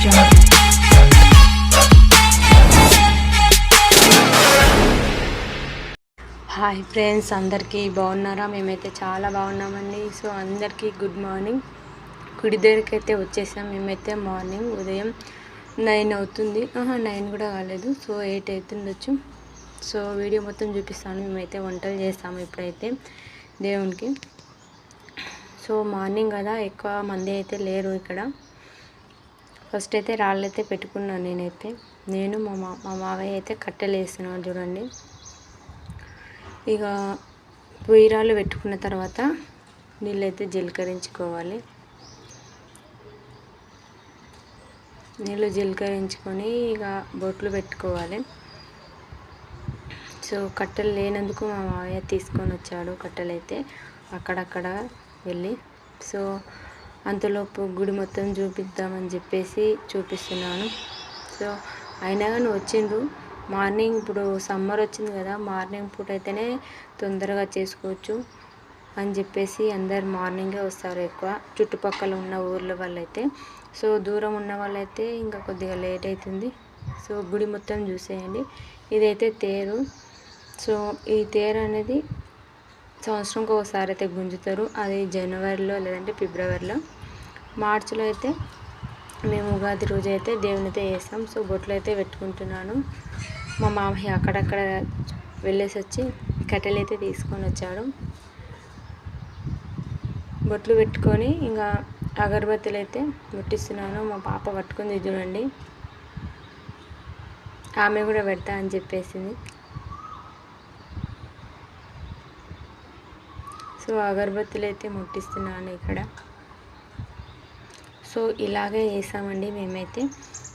Hi friends అందరికీ బాగున్నారా? మేమైతే చాలా బాగున్నామండి. సో అందరికీ గుడ్ మార్నింగ్ గుడి దగ్గరికి అయితే వచ్చేసాం. మేమైతే మార్నింగ్ ఉదయం నైన్ అవుతుంది. ఆహా నైన్ కూడా కాలేదు. సో ఎయిట్ అవుతుండొచ్చు సో వీడియో మొత్తం చూపిస్తాను. మేమైతే వంటలు చేస్తాము ఇప్పుడైతే దేవునికి. సో మార్నింగ్ కదా. ఎక్కువ మంది అయితే లేరు ఇక్కడ. ఫస్ట్ అయితే రాళ్ళైతే పెట్టుకున్నాను నేనైతే. నేను మా మా మా మావయ్య అయితే కట్టెలు వేస్తున్నాను చూడండి. ఇక పొయ్యిరాలు పెట్టుకున్న తర్వాత నీళ్ళైతే జీలకరించుకోవాలి. నీళ్ళు జీలకరించుకొని ఇక బొట్లు పెట్టుకోవాలి. సో కట్టెలు లేనందుకు మా మావయ్య తీసుకొని వచ్చాడు కట్టెలు అయితే అక్కడక్కడ వెళ్ళి. సో అంతలోపు గుడి మొత్తం చూపిద్దామని చెప్పేసి చూపిస్తున్నాను. సో అయినా కానీ వచ్చిండ్రు. మార్నింగ్ ఇప్పుడు సమ్మర్ వచ్చింది కదా మార్నింగ్ పూట అయితేనే తొందరగా చేసుకోవచ్చు అని చెప్పేసి అందరు మార్నింగే వస్తారు ఎక్కువ. చుట్టుపక్కల ఉన్న ఊర్ల వాళ్ళైతే. సో దూరం ఉన్న వాళ్ళైతే ఇంకా కొద్దిగా లేట్ అవుతుంది సో గుడి మొత్తం చూసేయండి. ఇదైతే తేరు. సో ఈ తేరు అనేది సంవత్సరంకి ఒకసారి అయితే గుంజుతారు. అది జనవరిలో లేదంటే ఫిబ్రవరిలో. మార్చిలో అయితే మేము ఉగాది రోజు అయితే దేవుని అయితే వేస్తాం సో బొట్లు అయితే పెట్టుకుంటున్నాను. మా మామయ్య అక్కడక్కడ వెళ్ళేసి వచ్చి కట్టెలు అయితే తీసుకొని వచ్చాడు. బొట్లు పెట్టుకొని ఇంకా అగరబత్తులు అయితే ముట్టిస్తున్నాను. మా పాప పట్టుకుంది చూడండి. ఆమె కూడా పెడతా అని చెప్పేసింది. సో అగరబత్తులు అయితే ముట్టిస్తున్నాను ఇక్కడ. సో ఇలాగే చేసామండి మేమైతే.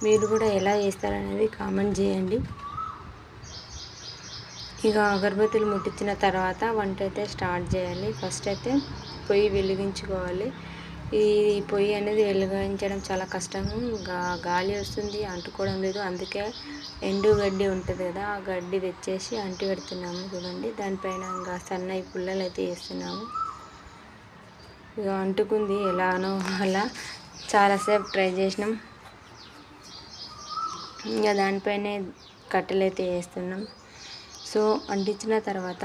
మీరు కూడా ఎలా చేస్తారనేది కామెంట్ చేయండి. ఇక అగరబత్తులు ముట్టించిన తర్వాత వంట అయితే స్టార్ట్ చేయాలి. ఫస్ట్ అయితే పొయ్యి వెలిగించుకోవాలి. ఈ పొయ్యి అనేది వెలిగించడం చాలా కష్టం గా గాలి వస్తుంది అంటుకోవడం లేదు. అందుకే ఎండు గడ్డి ఉంటుంది కదా ఆ గడ్డి తెచ్చేసి అంటి పెడుతున్నాము చూడండి. దానిపైన ఇంకా సన్నయి పుల్లలు అయితే వేస్తున్నాము. ఇక అంటుకుంది ఎలానో అలా చాలాసేపు ట్రై చేసినాం. ఇంకా దానిపైనే కట్టెలు అయితే వేస్తున్నాం. సో అంటించిన తర్వాత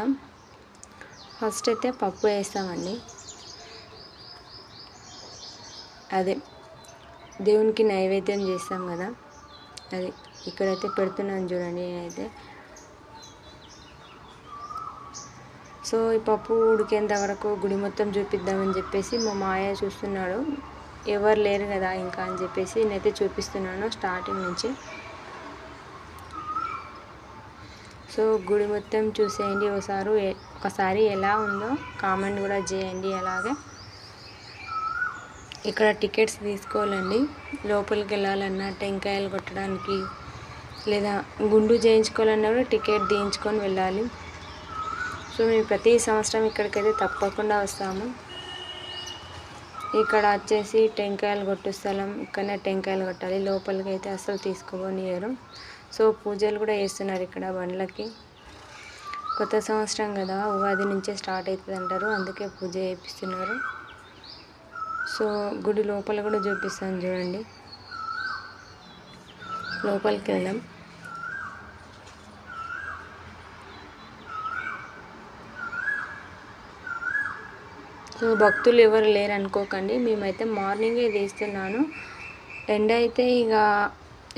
ఫస్ట్ అయితే పప్పు వేస్తామండి. అదే దేవునికి నైవేద్యం చేస్తాం కదా. అది ఇక్కడైతే పెడుతున్నాను చూడండి నేనైతే. సో ఈ పప్పు ఉడికేంత వరకు గుడి మొత్తం చూపిద్దామని చెప్పేసి మా మాయ చూస్తున్నాడు. ఎవరు లేరు కదా ఇంకా అని చెప్పేసి నేనైతే చూపిస్తున్నాను స్టార్టింగ్ నుంచి. సో గుడి మొత్తం చూసేయండి ఒకసారి ఒకసారి ఎలా ఉందో కామెంట్ కూడా చేయండి అలాగే. ఇక్కడ టికెట్స్ తీసుకోవాలండి. లోపలికి వెళ్ళాలన్నా టెంకాయలు కొట్టడానికి లేదా గుండు చేయించుకోవాలన్నా కూడా టికెట్ తీయించుకొని వెళ్ళాలి. సో మేము ప్రతి సంవత్సరం ఇక్కడికైతే తప్పకుండా వస్తాము. ఇక్కడ వచ్చేసి టెంకాయలు కొట్టు స్థలం ఇక్కడనే టెంకాయలు కొట్టాలి. లోపలికి అయితే అసలు తీసుకోనియరు సో పూజలు కూడా చేస్తున్నారు ఇక్కడ బండ్లకి. కొత్త సంవత్సరం కదా ఉగాది నుంచే స్టార్ట్ అవుతుంది అంటారు అందుకే పూజ చేపిస్తున్నారు. సో గుడి లోపల కూడా చూపిస్తాను చూడండి. లోపలికి వెళ్దాం. సో భక్తులు ఎవరు లేరు అనుకోకండి. మేమైతే మార్నింగే తీస్తున్నాను ఎండ అయితే ఇక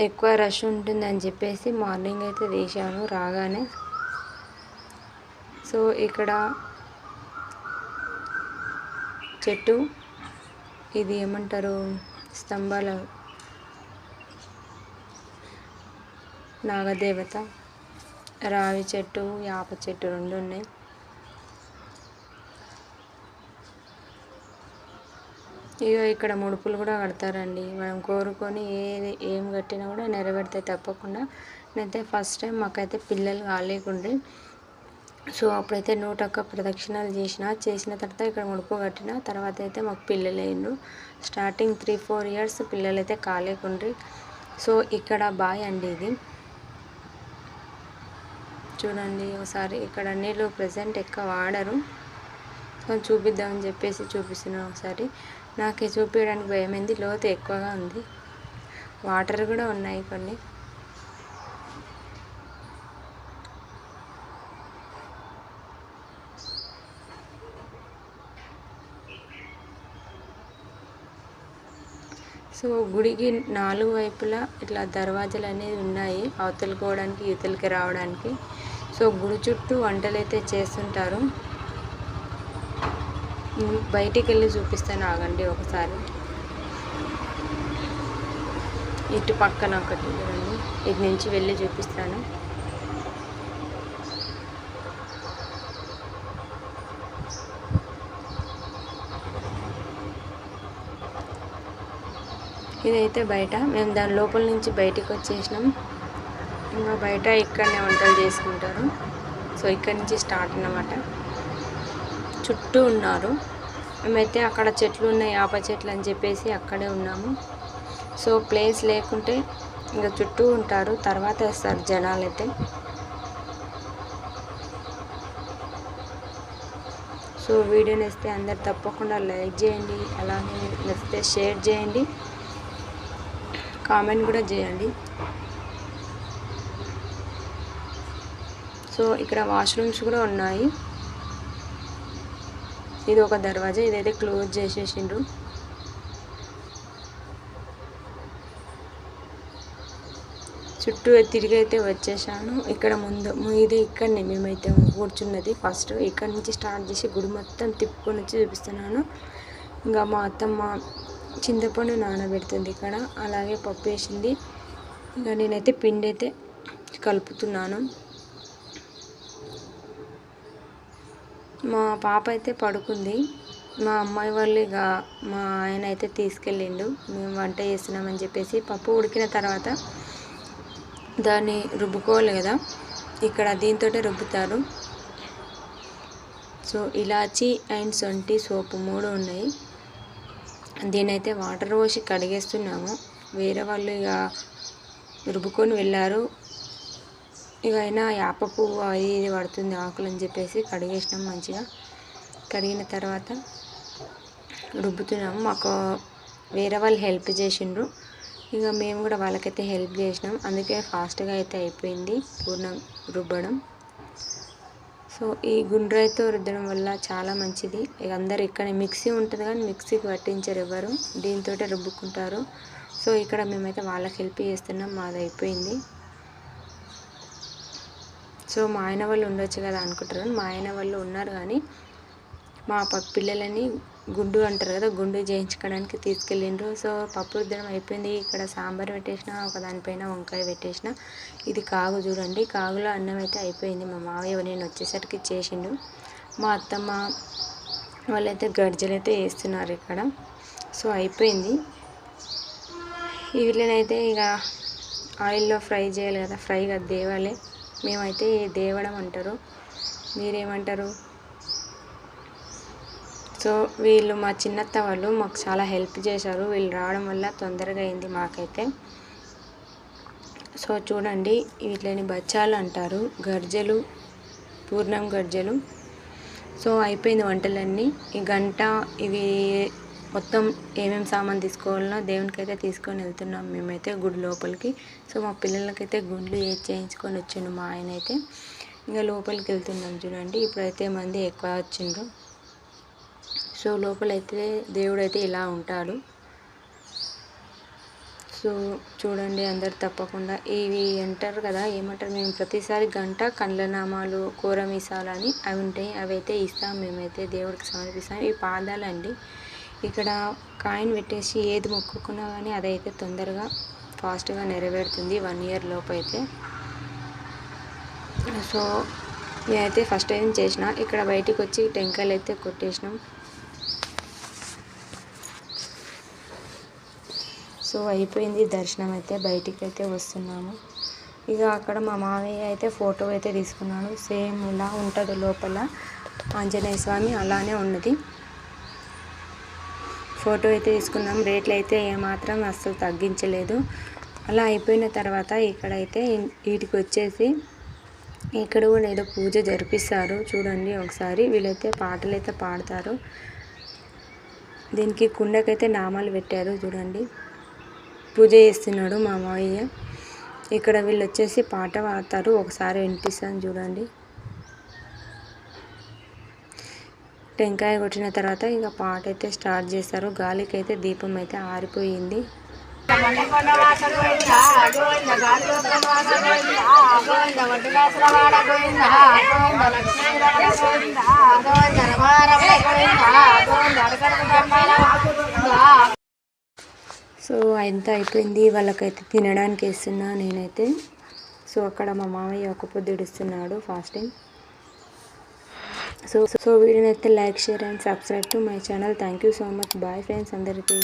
ఎక్కువ రష్ ఉంటుందని చెప్పేసి మార్నింగ్ అయితే తీసాను రాగానే. సో ఇక్కడ చెట్టు ఇది ఏమంటారు? స్తంభాల నాగదేవత. రావి చెట్టు యాప చెట్టు రెండు ఉన్నాయి. ఇగో ఇక్కడ ముడుపులు కూడా కడతారండి. మనం కోరుకొని ఏది ఏం కట్టినా కూడా నెరవేరుతాయి తప్పకుండా. నేనైతే ఫస్ట్ టైం మాకైతే పిల్లలు కాలేకుండ్రి సో అప్పుడైతే నూట ఒక్క ప్రదక్షిణాలు చేసిన చేసిన తర్వాత ఇక్కడ ముడుపు కట్టిన తర్వాత అయితే మాకు పిల్లలు స్టార్టింగ్ త్రీ ఫోర్ ఇయర్స్ పిల్లలైతే కాలేకుండ్రి సో ఇక్కడ బాయ్ అండి ఇది. చూడండి ఒకసారి ఇక్కడ నీళ్ళు ప్రజెంట్ ఎక్కువ వాడరు. సో చూపిద్దామని చెప్పేసి చూపిస్తున్నాను ఒకసారి. నాకు చూపించడానికి భయమైంది లోతు ఎక్కువగా ఉంది. వాటర్ కూడా ఉన్నాయి కొన్ని. సో గుడికి నాలుగు వైపులా ఇట్లా దర్వాజాలు అనేవి ఉన్నాయి అవతలుకోవడానికి ఇవతలకి రావడానికి. సో గుడి చుట్టూ వంటలు అయితే చేస్తుంటారు. బయటికి వెళ్ళి చూపిస్తాను ఆగండి ఒకసారి. ఇటు పక్కన ఒకటి చూడండి ఇటు నుంచి వెళ్ళి చూపిస్తాను. ఇదైతే బయట. మేము దాని లోపల నుంచి బయటికి వచ్చేసినాం. ఇంకా బయట ఇక్కడనే వంటలు చేసుకుంటారు. సో ఇక్కడ నుంచి స్టార్ట్ అన్నమాట. చుట్టూ ఉన్నారు. మేమైతే అక్కడ చెట్లు ఉన్నాయి ఆప చెట్లు అని చెప్పేసి అక్కడే ఉన్నాము. సో ప్లేస్ లేకుంటే ఇంకా చుట్టూ ఉంటారు. తర్వాత వస్తారు జనాలు అయితే సో వీడియో నేస్తే అందరు తప్పకుండా లైక్ చేయండి. అలాగే నచ్చితే షేర్ చేయండి. కామెంట్ కూడా చేయండి. సో ఇక్కడ వాష్రూమ్స్ కూడా ఉన్నాయి. ఇది ఒక దర్వాజా ఇదైతే క్లోజ్ చేసేసిండ్రు. చుట్టూ తిరిగి అయితే వచ్చేసాను. ఇక్కడ ముందు ఇది ఇక్కడనే మేమైతే కూర్చున్నది ఫస్ట్. ఇక్కడ నుంచి స్టార్ట్ చేసి గుడి మొత్తం తిప్పుకొని వచ్చి చూపిస్తున్నాను. ఇంకా మా అత్తమ్మ చింతపండు నానబెడుతుంది ఇక్కడ. అలాగే పప్పు వేసింది. ఇంకా నేనైతే పిండి అయితే కలుపుతున్నాను. మా పాప అయితే పడుకుంది. మా అమ్మాయి వాళ్ళు ఇక మా ఆయన అయితే తీసుకెళ్ళిండు. మేము వంట చేస్తున్నామని చెప్పేసి పప్పు ఉడికిన తర్వాత దాన్ని రుబ్బుకోవాలి కదా. ఇక్కడ దీంతో రుబ్బుతారు. సో ఇలాచి అండ్ సొంటి సోపు మూడు ఉన్నాయి. దీనైతే వాటర్ పోసి కడిగేస్తున్నాము వేరే వాళ్ళు ఇక రుబ్బుకొని వెళ్ళారు. ఇక అయినా యాప పువ్వు అది ఇది పడుతుంది ఆకులు అని చెప్పేసి కడిగేసినాం మంచిగా. కడిగిన తర్వాత రుబ్బుతున్నాము. మాకు వేరే వాళ్ళు హెల్ప్ చేసిండ్రు. ఇక మేము కూడా వాళ్ళకైతే హెల్ప్ చేసినాం. అందుకే ఫాస్ట్గా అయితే అయిపోయింది పూర్ణం రుబ్బడం. సో ఈ గుండ్రాయితో రుద్దడం వల్ల చాలా మంచిది. ఇక అందరు ఇక్కడ మిక్సీ ఉంటుంది కానీ మిక్సీకి పట్టించరు ఎవరు. దీంతో రుబ్బుకుంటారు. సో ఇక్కడ మేమైతే వాళ్ళకి హెల్ప్ చేస్తున్నాం. మాది అయిపోయింది. సో మా ఆయన వాళ్ళు ఉండొచ్చు కదా అనుకుంటారు మా ఆయన వాళ్ళు ఉన్నారు కానీ మా పిల్లలని గుండు అంటారు కదా గుండు చేయించుకోవడానికి తీసుకెళ్ళిండ్రు. సో పప్పు రుద్దడం అయిపోయింది. ఇక్కడ సాంబార్ పెట్టేసిన ఒక దానిపైన వంకాయ పెట్టేసిన. ఇది కాగు చూడండి. కాగులో అన్నం అయితే అయిపోయింది. మా మావయ్య నేను వచ్చేసరికి చేసిండు. మా అత్తమ్మ వాళ్ళైతే గర్జలు అయితే వేస్తున్నారు ఇక్కడ. సో అయిపోయింది. వీళ్ళనైతే ఇక ఆయిల్లో ఫ్రై చేయాలి కదా ఫ్రైగా దేవాలి మేమైతే దేవడం అంటారు. మీరేమంటారు? సో వీళ్ళు మా చిన్నత్త వాళ్ళు మాకు చాలా హెల్ప్ చేశారు. వీళ్ళు రావడం వల్ల తొందరగా అయింది మాకైతే. సో చూడండి వీటిని బచ్చాలు అంటారు. గర్జలు పూర్ణం గర్జలు. సో అయిపోయింది వంటలన్నీ. ఈ గంట ఇవి మొత్తం ఏమేమి సామాన్ తీసుకోవాలనో దేవునికైతే తీసుకొని వెళ్తున్నాం మేమైతే గుడి లోపలికి. సో మా పిల్లలకైతే గుండ్లు ఏ చేయించుకొని వచ్చిండు మా ఆయన అయితే ఇంకా లోపలికి వెళ్తున్నాం చూడండి. ఇప్పుడైతే మంది ఎక్కువ వచ్చిండ్రు. సో లోపలైతే దేవుడు అయితే ఇలా ఉంటాడు. సో చూడండి అందరు తప్పకుండా ఇవి అంటారు కదా ఏమంటారు మేము ప్రతిసారి గంట కండ్లనామాలు నామాలు అని అవి ఉంటాయి అవి అయితే ఇస్తాం మేమైతే దేవుడికి సమర్పిస్తాం. ఈ పాదాలండి. ఇక్కడ కాయిన్ పెట్టేసి ఏది మొక్కుకున్నా కానీ అదైతే తొందరగా ఫాస్ట్గా నెరవేరుతుంది వన్ ఇయర్ లోపు అయితే సో నేనైతే ఫస్ట్ టైం చేసిన ఇక్కడ బయటికి వచ్చి టెంకాయలు అయితే కొట్టేసినాం. సో అయిపోయింది. దర్శనం అయితే బయటికి అయితే వస్తున్నాము. ఇక అక్కడ మా మామయ్య అయితే ఫోటో అయితే తీసుకున్నాడు. సేమ్ ఇలా ఉంటుంది లోపల. ఆంజనేయ స్వామి అలానే ఉన్నది. ఫోటో అయితే తీసుకున్నాం. రేట్లు అయితే ఏమాత్రం అస్సలు తగ్గించలేదు. అలా అయిపోయిన తర్వాత ఇక్కడైతే వీటికి వచ్చేసి ఇక్కడ కూడా ఏదో పూజ జరిపిస్తారు. చూడండి ఒకసారి. వీళ్ళైతే పాటలు అయితే పాడతారు. దీనికి కుండకైతే నామాలు పెట్టారు. చూడండి. పూజ చేస్తున్నాడు మా మావయ్య. ఇక్కడ వీళ్ళు వచ్చేసి పాట పాడతారు. ఒకసారి వినిపిస్తాను చూడండి. టెంకాయ కొట్టిన తర్వాత ఇక పాట అయితే స్టార్ట్ చేస్తారు. గాలికి అయితే దీపం అయితే ఆరిపోయింది. సో ఎంత అయిపోయింది? వాళ్ళకైతే తినడానికి వేస్తున్నా నేనైతే. సో అక్కడ మా మామయ్య ఒక పొద్దుడుస్తున్నాడు fasting. So so వీడినైతే like share and subscribe to my channel. Thank you so much. Bye friends అందరికీ.